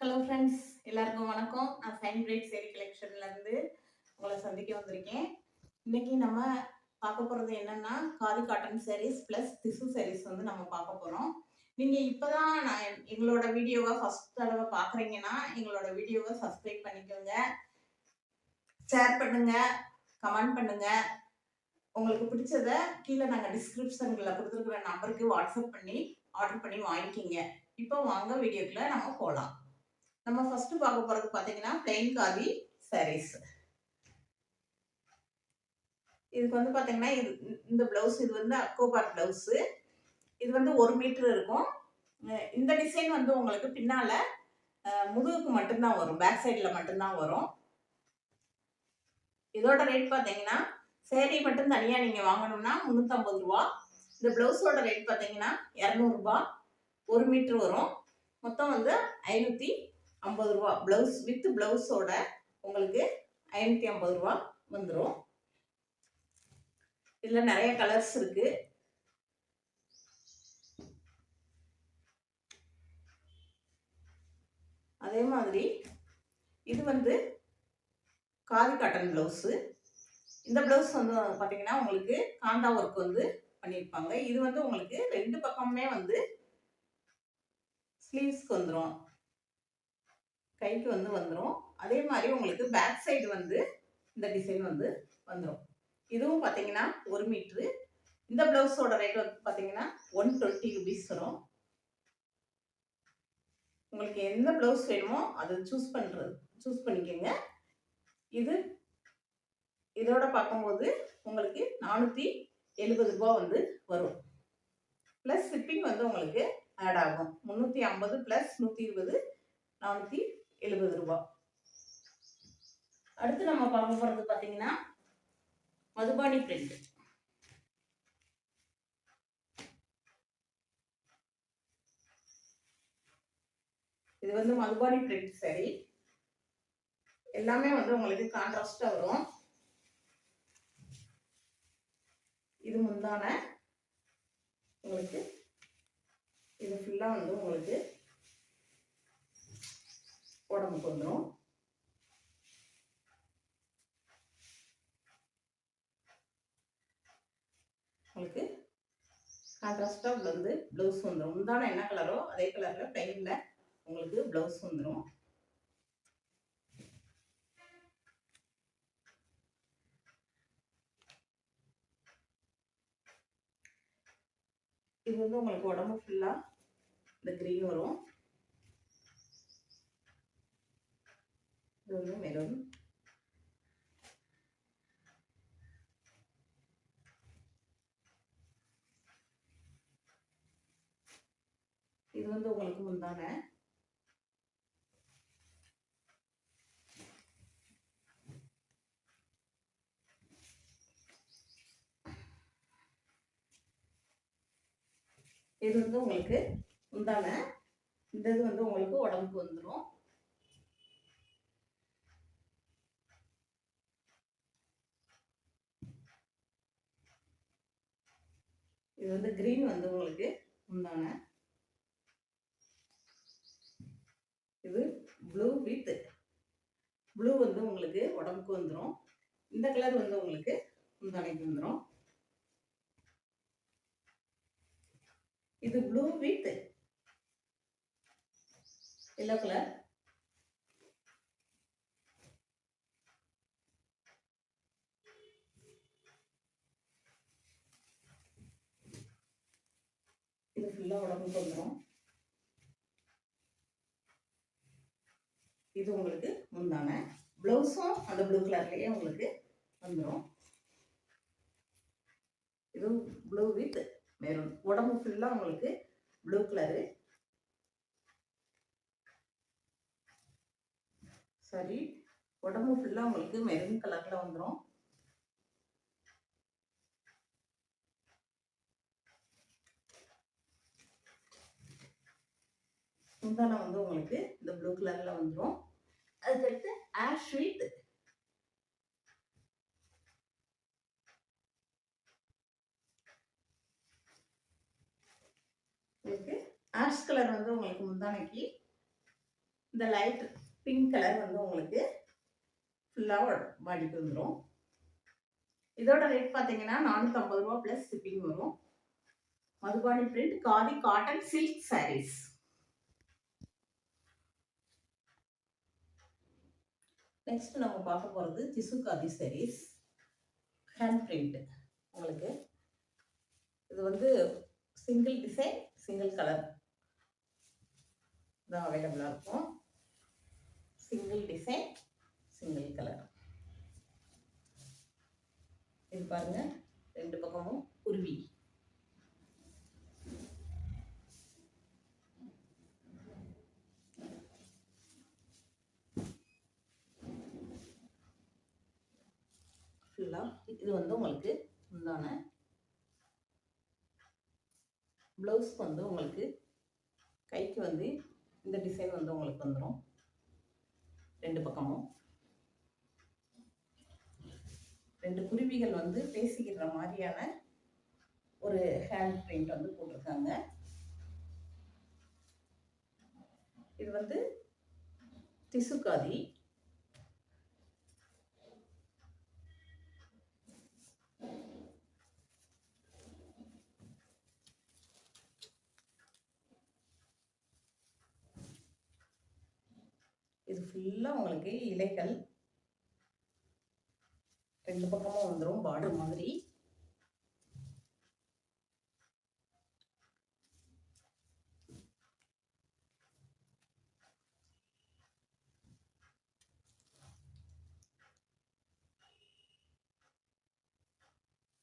Hello friends எல்லாருக்கும் வணக்கம். நான் சைன் பிரைட் சேரி கலெக்ஷன்லேருந்து உங்களை சந்திக்க வந்திருக்கேன். இன்னைக்கு நம்ம பார்க்க போகிறது என்னன்னா khadi cotton sarees plus tissue sarees வந்து நம்ம பார்க்க போகிறோம் நீங்கள் இப்போ தான் நான் எங்களோட வீடியோவை ஃபஸ்ட் தடவை பார்க்குறீங்கன்னா எங்களோட வீடியோவை சப்ஸ்கிரைப் பண்ணிக்கோங்க. ஷேர் பண்ணுங்கள் கமெண்ட் பண்ணுங்கள் உங்களுக்கு பிடிச்சத கீழே நாங்கள் டிஸ்கிரிப்ஷன்களில் கொடுத்துருக்குற நம்பருக்கு வாட்ஸ்அப் பண்ணி ஆர்டர் பண்ணி வாங்கிக்கிங்க. இப்போ வாங்க வீடியோக்குள்ள நம்ம போகலாம் நம்ம ஃபர்ஸ்ட் பார்க்க போறது பாத்தீங்கன்னா பிளைன் காதி சாரீஸ் இதுக்கு வந்து பாத்தீங்கன்னா இது இந்த பிளவுஸ் இது வந்து அக்கோபார் பிளவுஸ் இது வந்து ஒரு மீட்டர் இருக்கும். இந்த டிசைன் வந்து உங்களுக்கு பின்னால முதுகுக்கு மட்டும்தான் வரும். பேக் சைடில் மட்டும்தான் வரும். இதோட ரேட் பார்த்தீங்கன்னா சேரீ மட்டும் தனியாக நீங்கள் வாங்கணும்னா முந்நூற்றம்பது ரூபா. இந்த பிளவுஸோட ரேட் பார்த்தீங்கன்னா இரநூறுபா ஒரு மீட்டர் வரும். மொத்தம் வந்து ஐநூற்றி ஐம்பது ரூபா. ப்ளவுஸ் வித் ப்ளவுஸோட உங்களுக்கு ஐநூற்றி ஐம்பது ரூபா வந்துடும் இதில் நிறைய கலர்ஸ் இருக்கு. அதே மாதிரி இது வந்து காதி காட்டன் ப்ளவுஸு இந்த ப்ளவுஸ் வந்து பார்த்தீங்கன்னா உங்களுக்கு காந்தா ஒர்க் வந்து பண்ணியிருப்பாங்க. இது வந்து உங்களுக்கு ரெண்டு பக்கமுமே வந்து ஸ்லீவ்ஸ்க்கு வந்துடும் கைக்கு வந்து வந்துடும் அதே மாதிரி உங்களுக்கு பேக் சைடு வந்து இந்த டிசைன் வந்து வந்துடும் இதுவும் பார்த்தீங்கன்னா ஒரு மீட்ரு இந்த ப்ளவுஸோட ரேட் வந்து பார்த்தீங்கன்னா ஒன் டுவெண்ட்டி ருபீஸ் வரும். உங்களுக்கு எந்த ப்ளவுஸ் வேணுமோ அதை சூஸ் பண்ணுறது சூஸ் பண்ணிக்கோங்க. இது இதோட பார்க்கும்போது உங்களுக்கு நானூற்றி எழுபது ரூபா வந்து வரும். ப்ளஸ் ஷிப்பிங் வந்து உங்களுக்கு ஆட் ஆகும். முந்நூற்றி ஐம்பது ப்ளஸ் நூற்றி இருபது நானூற்றி எழுபது ரூபா. அடுத்து நம்ம பார்க்க போகிறது பார்த்தீங்கன்னா மதுபானி பிரிண்ட் இது வந்து மதுபானி பிரிண்ட் சரி. எல்லாமே வந்து உங்களுக்கு கான்ட்ராஸ்டாக வரும். இது முந்தான. உங்களுக்கு இது ஃபுல்லாக வந்து உங்களுக்கு உடம்புக்கு வந்துடும் உங்களுக்கு கான்ட்ராஸ்டாக வந்து ப்ளவுஸ் வந்துடும் முந்தான என்ன கலரோ அதே கலரில் ப்ளைனில் உங்களுக்கு ப்ளவுஸ் வந்துடும் இது வந்து உங்களுக்கு உடம்பு ஃபுல்லாக இந்த க்ரீன் வரும். இது வந்து இது வந்து உங்களுக்கு முந்தான இது வந்து உங்களுக்கு முந்தான இந்த இது வந்து உங்களுக்கு உடம்புக்கு வந்துடும் இது வந்து கிரீன் வந்து உங்களுக்கு முந்தான இது ப்ளூ வித் ப்ளூ வந்து உங்களுக்கு உடம்புக்கு வந்துடும் இந்த கலர் வந்து உங்களுக்கு முந்தானைக்கு வந்துடும் இது ப்ளூ வித் எல்லோ கலர் இது ஃபுல்லாக உடம்புக்கு வந்துடும் இது உங்களுக்கு முந்தான. ப்ளவுஸும் அந்த ப்ளூ கலர்லேயே உங்களுக்கு வந்துடும் இது ப்ளூ வித் மெரூன் உடம்பு ஃபுல்லாக உங்களுக்கு ப்ளூ கலரு சரி உடம்பு ஃபுல்லாக உங்களுக்கு மெரூன் கலரில் வந்துடும் முந்தானம் வந்து உங்களுக்கு இந்த ப்ளூ கலரில் வந்துடும் அதுக்கடுத்து ஆஷ் வித் உங்களுக்கு ஆஷ் கலர் வந்து உங்களுக்கு முந்தானைக்கு. இந்த லைட் பிங்க் கலர் வந்து உங்களுக்கு ஃபுல்லாக பாடிக்கு வந்துடும் இதோட ரேட் பார்த்தீங்கன்னா நானூற்றம்பது ரூபா ப்ளஸ் ஷிப்பிங் வரும். Madhubani print khadi cotton silk sarees next நம்ம பார்க்க போகிறது திசு சரீஸ் சாரீஸ் ஹேண்ட் பிரிண்ட் உங்களுக்கு இது வந்து சிங்கிள் டிசைன் சிங்கிள் கலர் தான் அவைலபிளாக இருக்கும். சிங்கிள் டிசைன் சிங்கிள் கலர் இது பாருங்க ரெண்டு பக்கமும் குருவி எடுத்துக்கலாம் இது வந்து உங்களுக்கு உண்டான ப்ளவுஸ் வந்து உங்களுக்கு கைக்கு வந்து இந்த டிசைன் வந்து உங்களுக்கு வந்துடும் ரெண்டு பக்கமும். ரெண்டு குருவிகள் வந்து பேசிக்கிற மாதிரியான ஒரு ஹேண்ட் பிரிண்ட் வந்து போட்டிருக்காங்க. இது வந்து திசுக்காதி. இது ஃபுல்லாக உங்களுக்கு இலைகள் ரெண்டு பக்கமும் வந்துடும் பார்டர் மாதிரி.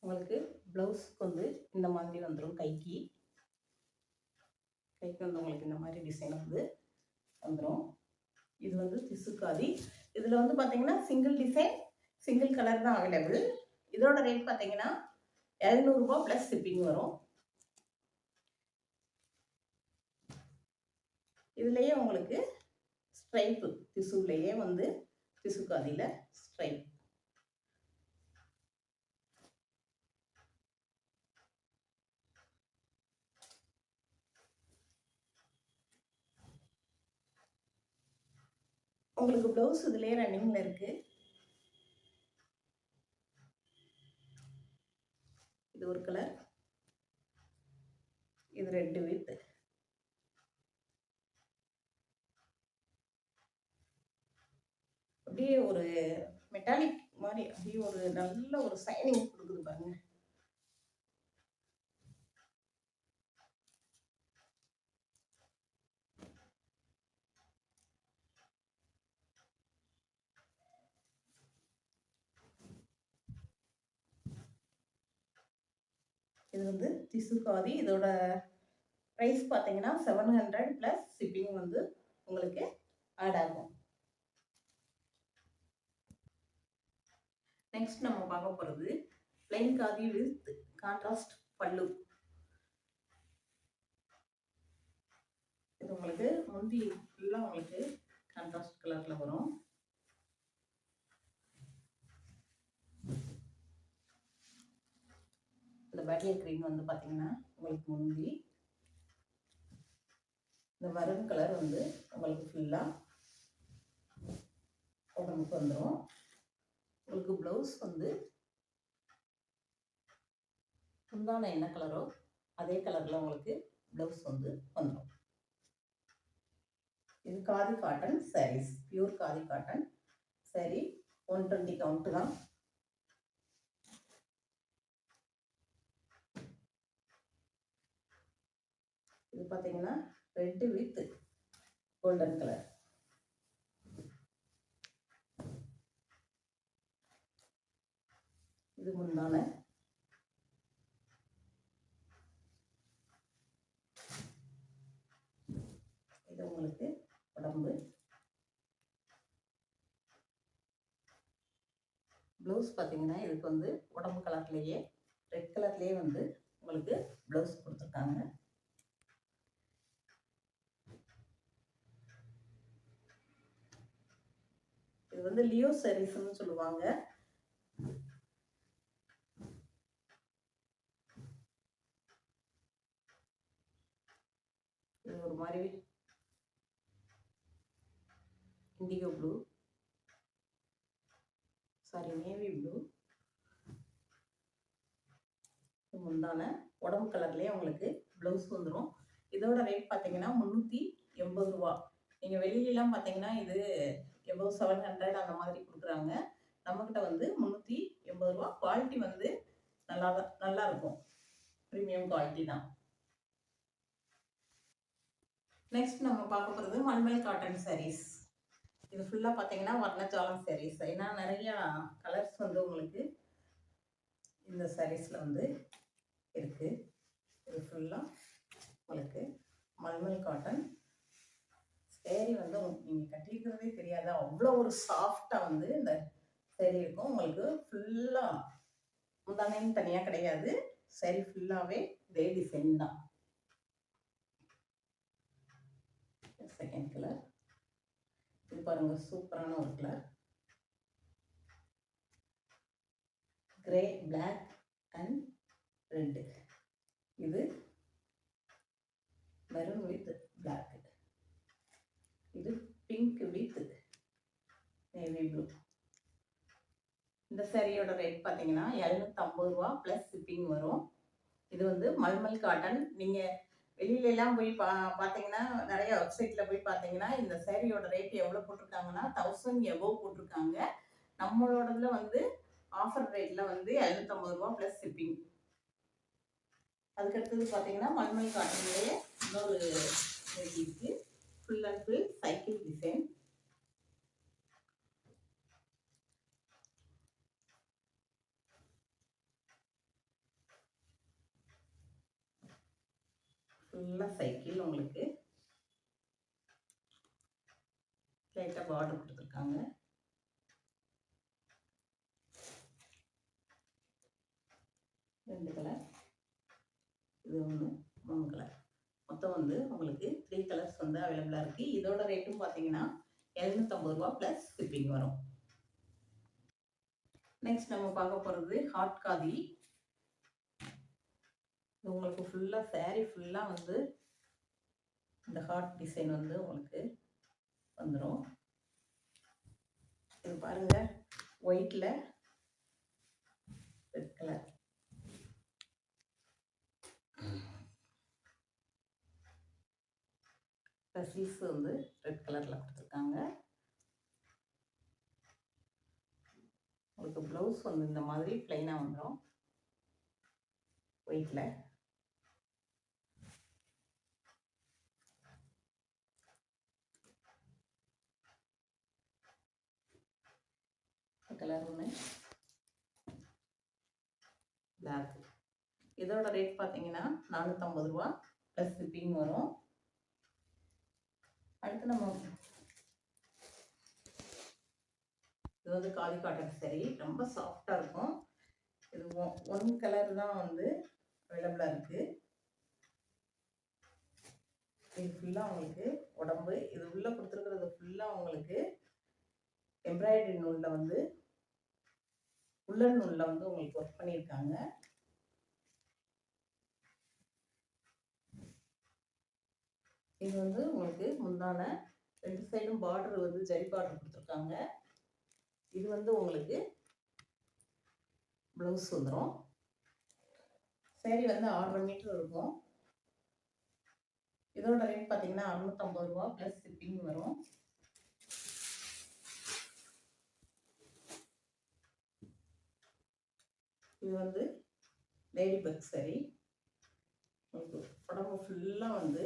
உங்களுக்கு ப்ளவுஸ்க்கு வந்து இந்த மாதிரி வந்துடும் கைக்கு. கைக்கு வந்து உங்களுக்கு இந்த மாதிரி டிசைன் வந்து வந்துடும் இது வந்து திசுக்காதி. இதில் வந்து பார்த்தீங்கன்னா சிங்கிள் டிசைன் சிங்கிள் கலர் தான் அவைலபிள் இதோட ரேட் பார்த்தீங்கன்னா எழுநூறுபா ப்ளஸ் ஷிப்பிங் வரும். இதுலேயே உங்களுக்கு ஸ்ட்ரைப்பு திசுலேயே வந்து திசுக்காதியில் ஸ்ட்ரைப் உங்களுக்கு ப்ளவுஸ் இதுலேயே ரன்னிங்கில் இருக்குது இது ஒரு கலர் இது ரெட்டு வித் அப்படியே ஒரு மெட்டாலிக் மாதிரி அப்படியே ஒரு நல்ல ஒரு சைனிங் கொடுக்குது பாருங்க. இது வந்து திசுகாதி இதோட ப்ரைஸ் பார்த்தீங்கன்னா செவன் ஹண்ட்ரட் ப்ளஸ் ஷிப்பிங் வந்து உங்களுக்கு ஆட் ஆகும். நெக்ஸ்ட் நம்ம பார்க்க போகிறது பிளைன் காதி வித் கான்ட்ராஸ்ட் பல்லு. இது உங்களுக்கு முந்தி ஃபுல்லாக உங்களுக்கு கான்ட்ராஸ்ட் கலரில் வரும். இந்த க்ரீன் வந்து பார்த்தீங்கன்னா உங்களுக்கு முந்தி இந்த மருன் கலர் வந்து உங்களுக்கு ஃபுல்லாக உடம்புக்கு வந்துடும் உங்களுக்கு ப்ளவுஸ் வந்து முந்தான என்ன கலரோ அதே கலரில் உங்களுக்கு ப்ளவுஸ் வந்து வந்துடும் இது khadi cotton sarees pure khadi cotton சரி ஒன் டுவெண்ட்டி கவுண்ட்டு தான் இது பார்த்தீங்கன்னா ரெட்டு வித் கோல்டன் கலர் இது முன்னான இது உங்களுக்கு உடம்பு. ப்ளவுஸ் பார்த்தீங்கன்னா இதுக்கு வந்து உடம்பு கலர்லேயே ரெட் கலர்லேயே வந்து உங்களுக்கு ப்ளவுஸ் கொடுத்துருக்காங்க. இது வந்து லியோ சாரீஸ்னு சொல்லுவாங்க. இது ஒரு மாதிரி indigo blue saree navy blue முந்தான உடம்பு கலர்லேயே உங்களுக்கு ப்ளவுஸ் வந்துடும் இதோட ரேட் பார்த்தீங்கன்னா முந்நூற்றி எண்பது ரூபா. நீங்கள் வெளியிலலாம் பார்த்தீங்கன்னா இது எவ்வளோ செவன் ஹண்ட்ரட் அந்த மாதிரி கொடுக்குறாங்க. நம்மக்கிட்ட வந்து முந்நூற்றி எண்பது ரூபா குவாலிட்டி வந்து நல்லா தான் நல்லா இருக்கும். ப்ரீமியம் குவாலிட்டி தான். நெக்ஸ்ட் நம்ம பார்க்க போகிறது மல்மல் காட்டன் சாரீஸ் இது ஃபுல்லாக பார்த்தீங்கன்னா வர்ணஜாலம் சாரீஸ் ஏன்னா நிறையா கலர்ஸ் வந்து உங்களுக்கு இந்த சாரீஸில் வந்து இருக்குது இது ஃபுல்லாக உங்களுக்கு மல்மல் காட்டன் சேரீ வந்து நீங்கள் கட்டியிருக்கிறதே தெரியாது. அவ்வளோ ஒரு சாஃப்டாக வந்து இந்த சேரீ இருக்கும். உங்களுக்கு ஃபுல்லாக முந்தானையும் தனியாக கிடையாது. சேரீ ஃபுல்லாகவே இதே டிசைன் தான். செகண்ட் கலர் இது பாருங்க சூப்பரான ஒரு colour grey black and red இது மெரூன் வித் பிளாக் வந்து பிங்க் வித் நேவி ப்ளூ இந்த சேரீயோட ரேட் பார்த்தீங்கன்னா எழுநூத்தம்பது ரூபா ப்ளஸ் ஷிப்பிங் வரும். இது வந்து மல்மல் காட்டன் நீங்கள் வெளியிலலாம் போய் பா பார்த்தீங்கன்னா நிறைய வெப்சைட்டில் போய் பார்த்தீங்கன்னா இந்த சேரீயோட ரேட் எவ்வளோ போட்டிருக்காங்கன்னா தௌசண்ட் எபோவ் போட்டிருக்காங்க. நம்மளோடதுல வந்து ஆஃபர் ரேட்டில் வந்து எழுநூற்றம்பது ரூபா ப்ளஸ் ஷிப்பிங் அதுக்கடுத்தது பார்த்தீங்கன்னா மல்மல் காட்டன்லேயே இன்னொரு இருக்குது full and full cycle design ஃபுல்லாக சைக்கிள் உங்களுக்கு. லைட்டாக பார்டர் கொடுத்துருக்காங்க. ரெண்டு கலர் இது ஒன்று மூணு கலர் மொத்தம் வந்து உங்களுக்கு த்ரீ கலர்ஸ் வந்து அவைலபிளாக இருக்குது இதோட ரேட்டும் பார்த்தீங்கன்னா எழுநூற்றம்பது ரூபா ப்ளஸ் ஷிப்பிங் வரும். நெக்ஸ்ட் நம்ம பார்க்க போகிறது ஹாட் காதி இது உங்களுக்கு ஃபுல்லாக சேரீ ஃபுல்லாக வந்து இந்த ஹார்ட் டிசைன் வந்து உங்களுக்கு வந்துடும் இது பாருங்க ஒயிட்டில் ரெட் கலர் பெசில்ஸ் வந்து ரெட் கலரில் கொடுத்துருக்காங்க. உங்களுக்கு ப்ளவுஸ் வந்து இந்த மாதிரி ப்ளைனாக வந்துடும் ஒயிட்டில் கலர் ஒன்று பிளாக் இதோட ரேட் பார்த்தீங்கன்னா நானூற்றம்பது ரூபா ப்ளஸ் ஷிப்பிங் வரும். அடுத்து நம்ம இது வந்து காலி காட்டன் சரி ரொம்ப சாஃப்டாக இருக்கும். இது ஒன் கலர் தான் வந்து அவைலபிளாக இருக்குது இது ஃபுல்லாக உங்களுக்கு உடம்பு இது உள்ளே கொடுத்துருக்கிறது ஃபுல்லாக உங்களுக்கு எம்ப்ராய்டரி நூலில் வந்து உள்ளன் நூலில் வந்து உங்களுக்கு ஒர்க் பண்ணியிருக்காங்க. இது வந்து உங்களுக்கு முந்தான ரெண்டு சைடும் பார்டர் வந்து ஜரி பார்டர் கொடுத்துருக்காங்க. இது வந்து உங்களுக்கு ப்ளவுஸ் வந்துடும் சேரீ வந்து ஆறரை மீட்டர் இருக்கும். இதோட ரேட் பார்த்தீங்கன்னா அறுநூத்தம்பது ரூபா ப்ளஸ் ஷிப்பிங் வரும். இது வந்து லேடி பக் சரி உங்களுக்கு உடம்பு ஃபுல்லாக வந்து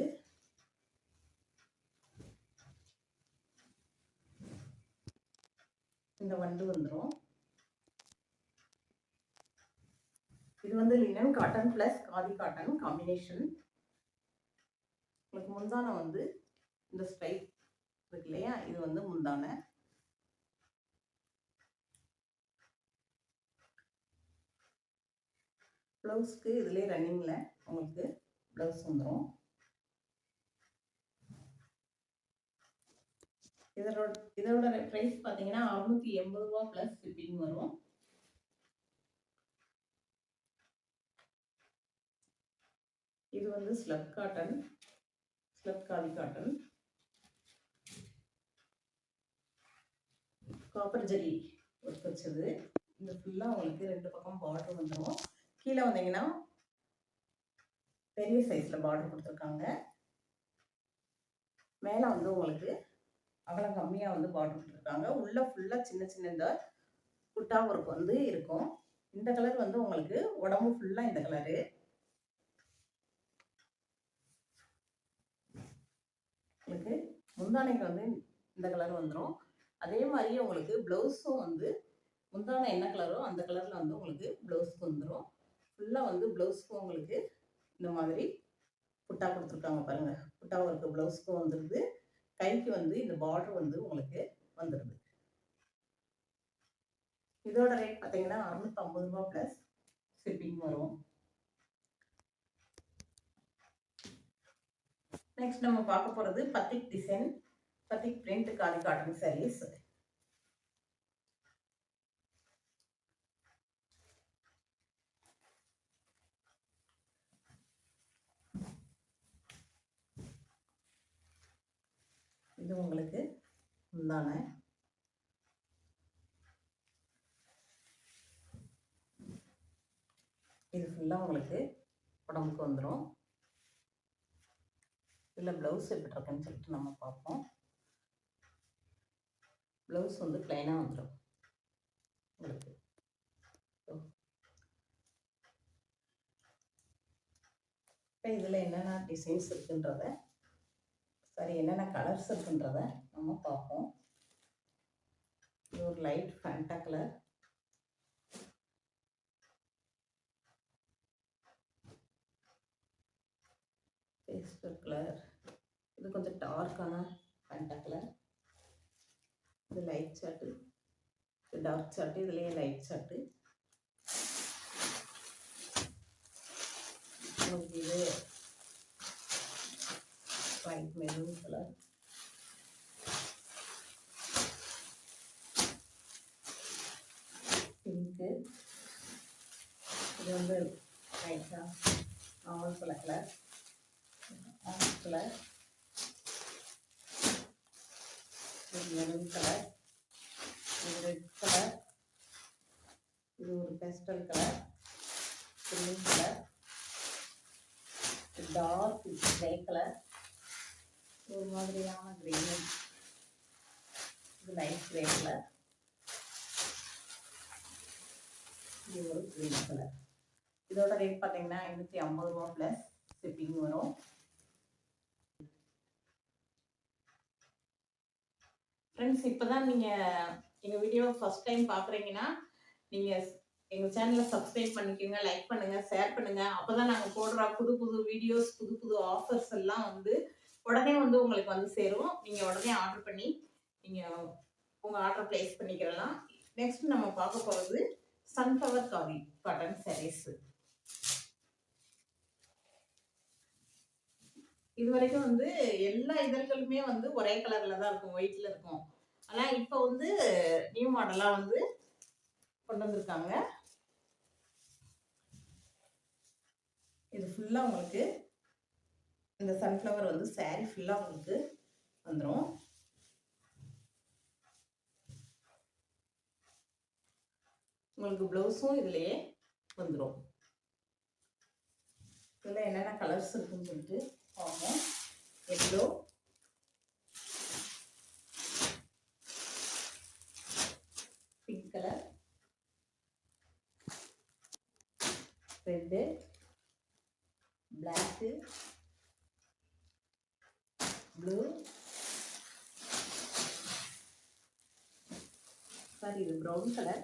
இந்த வண்டு வந்துடும் இது வந்து linen cotton plus khadi cotton combination உங்களுக்கு முந்தானை வந்து இந்த ஸ்ட்ரைப் இருக்கு இல்லையா? இது வந்து முந்தானை. ப்ளவுஸ்க்கு இதுலேயே ரன்னிங்கில் உங்களுக்கு ப்ளவுஸ் வந்துடும் இதோட இதோட ப்ரைஸ் பார்த்தீங்கன்னா அறுநூற்றி எண்பது ரூபா ப்ளஸ் ஷிப்பிங் வரும். இது வந்து slub cotton slub khadi cotton copper jelly work வச்சது. இந்த ஃபுல்லாக உங்களுக்கு ரெண்டு பக்கம் பார்டர் வந்துடும் கீழே வந்தீங்கன்னா பெரிய சைஸில் பார்டர் கொடுத்துருக்காங்க. மேலே வந்து உங்களுக்கு அகலம் கம்மியாக வந்து பார்டர் கொடுத்துருக்காங்க உள்ளே ஃபுல்லாக சின்ன சின்ன இந்த குட்டா ஒர்க் வந்து இருக்கும். இந்த கலர் வந்து உங்களுக்கு உடம்பு ஃபுல்லாக இந்த கலரு உங்களுக்கு முந்தானைக்கு வந்து இந்த கலர் வந்துடும் அதே மாதிரி உங்களுக்கு ப்ளவுஸும் வந்து முந்தானை என்ன கலரோ அந்த கலரில் வந்து உங்களுக்கு ப்ளவுஸ்க்கு வந்துடும் ஃபுல்லாக வந்து ப்ளவுஸ்க்கும் உங்களுக்கு இந்த மாதிரி புட்டா கொடுத்துருக்காங்க பாருங்கள் புட்டா ஒர்க்கு ப்ளவுஸ்க்கும் வந்துடுது கைக்கு வந்து இந்த பார்டர் வந்து உங்களுக்கு வந்துடுது இதோட ரேட் பார்த்தீங்கன்னா அறுநூத்தம்பது ரூபா ப்ளஸ் ஷிப்பிங் வரும். நெக்ஸ்ட் நம்ம பார்க்க போகிறது பத்திக் டிசைன் பத்திக் பிரிண்ட் காலி காட்டன் சாரீஸ் இது உங்களுக்கு உண்டான இது ஃபுல்லாக உங்களுக்கு உடம்புக்கு வந்துடும் இதில் ப்ளவுஸ் எப்படி இருக்குன்னு சொல்லிட்டு நம்ம பார்ப்போம். ப்ளவுஸ் வந்து ப்ளைனாக வந்துடும் உங்களுக்கு. இப்போ இதில் என்னென்ன டிசைன்ஸ் இருக்குன்றத சரி என்னென்ன கலர்ஸ் இருக்குன்றத நம்ம பார்ப்போம். இது ஒரு light Fanta colour pastel colour இது கொஞ்சம் டார்க்கான ஃபேண்டா கலர் இது லைட் சார்ட்டு இது டார்க் சார்ட்டு இதுலேயே லைட் சார்ட்டு உங்களுக்கு இது லைட் மெரூன் கலர் பிங்க்கு இது வந்து லைட்டாக normal colour colour orange colour இது மெரூன் கலர் இது ரெட் கலர் இது ஒரு pastel colour green colour dark grey colour ஒரு மாதிரியான கிரீன் இது லைட் கிரே கலர். இது ஒரு கிரீன் கலர். இதோட ரேட் பார்த்தீங்கன்னா ஐநூற்றி ஐம்பது ரூபா ப்ளஸ் ஷிப்பிங் வரும். ஃப்ரெண்ட்ஸ் இப்போ தான் நீங்கள் எங்கள் வீடியோவை ஃபஸ்ட் டைம் பார்க்குறீங்கன்னா நீங்கள் எங்கள் சேனலை சப்ஸ்கிரைப் பண்ணிக்கோங்க லைக் பண்ணுங்கள் ஷேர் பண்ணுங்கள் அப்போ தான் நாங்கள் போடுற புது புது வீடியோஸ் புது புது ஆஃபர்ஸ் எல்லாம் வந்து உடனே வந்து உங்களுக்கு வந்து சேரும். நீங்கள் உடனே ஆர்டர் பண்ணி நீங்கள் உங்கள் ஆர்டர் ப்ளேஸ் பண்ணிக்கிறலாம். நெக்ஸ்ட் நம்ம பார்க்க போகிறது சன்ஃப்ளவர் காவி காட்டன் சாரீஸு இது வரைக்கும் வந்து எல்லா இதழ்களுமே வந்து ஒரே கலரில் தான் இருக்கும் ஒயிட்டில் இருக்கும். ஆனால் இப்போ வந்து நியூ மாடலாக வந்து கொண்டு வந்திருக்காங்க. இது ஃபுல்லாக உங்களுக்கு இந்த சன்ஃப்ளவர் வந்து saree ஃபுல்லாக உங்களுக்கு வந்துடும் உங்களுக்கு ப்ளவுஸும் இதுலேயே வந்துடும் இதில் என்னென்ன கலர்ஸ் இருக்குன்னு சொல்லிட்டு பார்ப்போம். Yellow. Pink colour red. Black blue saree இது ப்ரௌன் கலர்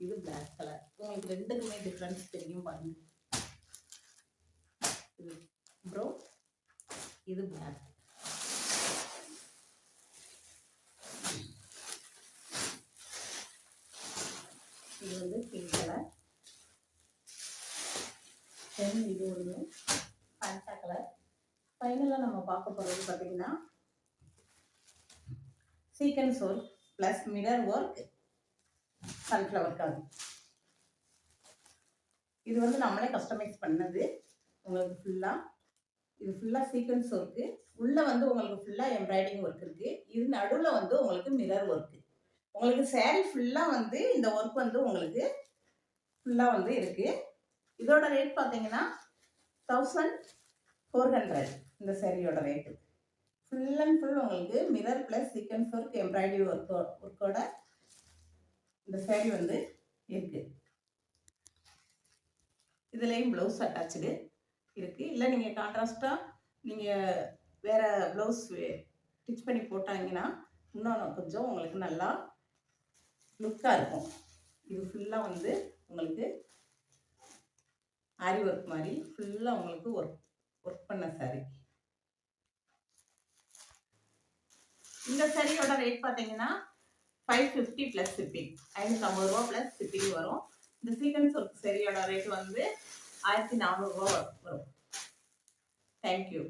இது பிளாக் கலர் உங்களுக்கு ரெண்டுக்குமே டிஃப்ரென்ஸ் தெரியும் பாருங்க. இது ப்ரௌன் இது பிளாக் இது வந்து பிங்க் கலர் தென் இது ஒன்று ஃபேண்டா கலர் ஃபைனலாக நம்ம பார்க்க போகிறது பார்த்தீங்கன்னா sequins work plus mirror work sunflower காது இது வந்து நம்மளே கஸ்டமைஸ் பண்ணது. உங்களுக்கு ஃபுல்லாக இது ஃபுல்லாக சீக்வன்ஸ் ஒர்க்கு உள்ளே வந்து உங்களுக்கு ஃபுல்லாக எம்ப்ராய்டிங் ஒர்க் இருக்குது இது நடுவில் வந்து உங்களுக்கு மிரர் ஒர்க்கு உங்களுக்கு சேரீ ஃபுல்லாக வந்து இந்த ஒர்க் வந்து உங்களுக்கு ஃபுல்லாக வந்து இருக்கு. இதோட ரேட் பார்த்தீங்கன்னா தௌசண்ட் ஃபோர் ஹண்ட்ரட் இந்த சேரீயோட ரேட்டு ஃபுல் அண்ட் ஃபுல் உங்களுக்கு mirror plus sequins work embroidery ஒர்க்கோ ஒர்க்கோட இந்த சேரீ வந்து இருக்கு. இதுலேயும் ப்ளவுஸ் அட்டாச்சுடு இருக்குது இல்லை நீங்கள் கான்ட்ராஸ்ட்டாக நீங்கள் வேறு ப்ளவுஸ் ஸ்டிச் பண்ணி போட்டாங்கன்னா இன்னும் கொஞ்சம் உங்களுக்கு நல்லா லுக்காக இருக்கும். இது ஃபுல்லாக வந்து உங்களுக்கு ஆரி ஒர்க் மாதிரி ஃபுல்லாக உங்களுக்கு ஒர்க் ஒர்க் பண்ண saree. இந்த சரியோட ரேட் பார்த்தீங்கன்னா ஃபைவ் ஃபிஃப்டி ப்ளஸ் ஷிப்பிங் ஐநூற்றம்பது ரூபா ப்ளஸ் சிப்பிங் வரும். இந்த சீக்வன்ஸ் ஒர்க் சரியோட ரேட் வந்து ஆயிரத்தி நானூறுரூவா வரும். தேங்க்யூ